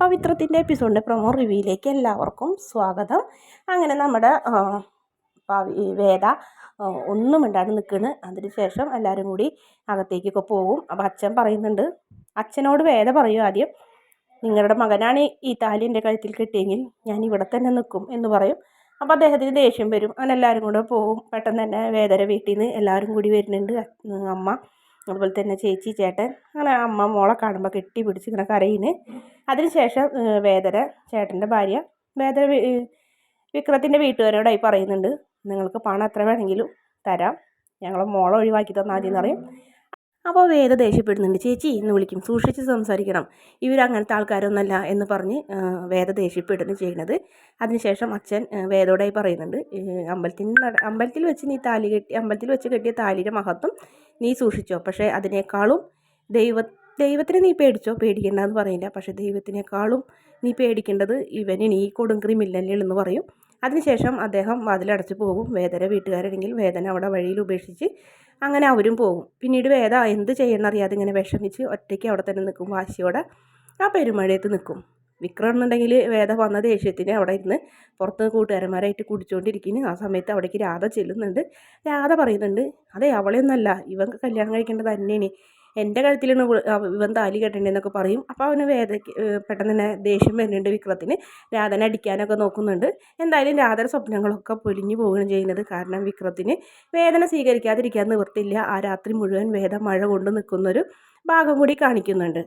പവിത്രത്തിന്റെ എപ്പിസോഡിന്റെ promo റിവ്യൂയിലേക്ക് എല്ലാവർക്കും സ്വാഗതം. അങ്ങനെ നമ്മുടെ വേദ ഒന്നും ഇണ്ടാണ്ട് നിൽക്കണ്. അതിന് ശേഷം എല്ലാവരും കൂടി അകത്തേക്കൊക്കെ പോകും. അപ്പോൾ അച്ഛൻ പറയുന്നുണ്ട് അച്ഛനോട് വേദ പറയും ആദ്യം. നിങ്ങളുടെ മകനാണ് ഈ താലി എന്റെ കഴുത്തിൽ കിട്ടിയെങ്കിൽ ഞാൻ ഇവിടെ തന്നെ നിൽക്കും എന്ന് പറയും. അപ്പോൾ അദ്ദേഹത്തിന് ദേഷ്യം വരും. അങ്ങനെ എല്ലാവരും കൂടെ പോകും. പെട്ടെന്ന് തന്നെ വേദര വീട്ടിൽ നിന്ന് എല്ലാവരും കൂടി വരുന്നുണ്ട് അമ്മ. അതുപോലെ തന്നെ ചേച്ചി ചേട്ടൻ അങ്ങനെ അമ്മ മോളെ കാണുമ്പോൾ കെട്ടി പിടിച്ച് കരയിന് അതിനുശേഷം വേദര ചേട്ടന്റെ ഭാര്യ വേദര വിക്രത്തിന്റെ വീട്ടുകാരോടായി പറയുന്നുണ്ട്. നിങ്ങൾക്ക് പണം എത്ര വേണമെങ്കിലും തരാം. ഞങ്ങൾ മോളെ ഒഴിവാക്കി തന്നാൽ മതി എന്ന് പറയും. അപ്പോൾ വേദ ദേഷ്യപ്പെടുന്നുണ്ട്. ചേച്ചി എന്ന് വിളിക്കും. സൂക്ഷിച്ച് സംസാരിക്കണം. ഇവർ അങ്ങനത്തെ ആൾക്കാരൊന്നല്ല എന്ന് പറഞ്ഞ് വേദ ദേഷ്യപ്പെടുന്നു ചെയ്യുന്നത്. അതിനുശേഷം അച്ഛൻ വേദോടായി പറയുന്നുണ്ട് അമ്പലത്തിൽ അമ്പലത്തിൽ വെച്ച് നീ താലി കെട്ടി അമ്പലത്തിൽ വെച്ച് കെട്ടിയ താലിയുടെ മഹത്വം നീ സൂക്ഷിച്ചോ. പക്ഷേ അതിനേക്കാളും ദൈവ ദൈവത്തിനെ നീ പേടിച്ചോ? പേടിക്കേണ്ട എന്ന് പറയില്ല. പക്ഷേ ദൈവത്തിനേക്കാളും നീ പേടിക്കേണ്ടത് ഇവന് നീ കൊടുങ്കറി മില്ലല്ലേ എന്ന് പറയും. അതിനുശേഷം അദ്ദേഹം വാതിലടച്ച് പോകും. വേദന വീട്ടുകാരാണെങ്കിൽ വേദന അവിടെ വഴിയിൽ ഉപേക്ഷിച്ച് അങ്ങനെ അവരും പോകും. പിന്നീട് വേദ എന്ത് ചെയ്യണമെന്നറിയാതെ ഇങ്ങനെ വിഷമിച്ച് ഒറ്റയ്ക്ക് അവിടെ തന്നെ നിൽക്കും. വാശിയോടെ ആ പെരുമഴയത്ത് നിൽക്കും. വിക്രം എന്നുണ്ടെങ്കിൽ വേദ വന്ന ദേഷ്യത്തിന് അവിടെ ഇരുന്ന് പുറത്ത് കൂട്ടുകാരന്മാരായിട്ട് കുടിച്ചുകൊണ്ടിരിക്കുന്നു. ആ സമയത്ത് അവിടേക്ക് രാധ ചെല്ലുന്നുണ്ട്. രാധ പറയുന്നുണ്ട് അതെ അവളെയൊന്നല്ല ഇവൻ കല്യാണം കഴിക്കേണ്ടത് തന്നെയാണ്. എന്റെ കഴുത്തിലാണ് ഇവൻ താലി കെട്ടേണ്ടതെന്നൊക്കെ പറയും. അപ്പോൾ അവന് വേദയ്ക്ക് പെട്ടെന്ന് തന്നെ ദേഷ്യം വരുന്നുണ്ട് വിക്രത്തിന്. രാധനെ അടിക്കാനൊക്കെ നോക്കുന്നുണ്ട്. എന്തായാലും രാധയുടെ സ്വപ്നങ്ങളൊക്കെ പൊലിഞ്ഞു പോവുകയാണ് ചെയ്യുന്നത്. കാരണം വിക്രത്തിന് വേദന സ്വീകരിക്കാതിരിക്കാൻ നിവൃത്തില്ല ആ രാത്രി മുഴുവൻ വേദ മഴ കൊണ്ട് നിൽക്കുന്നൊരു ഭാഗം കൂടി കാണിക്കുന്നുണ്ട്.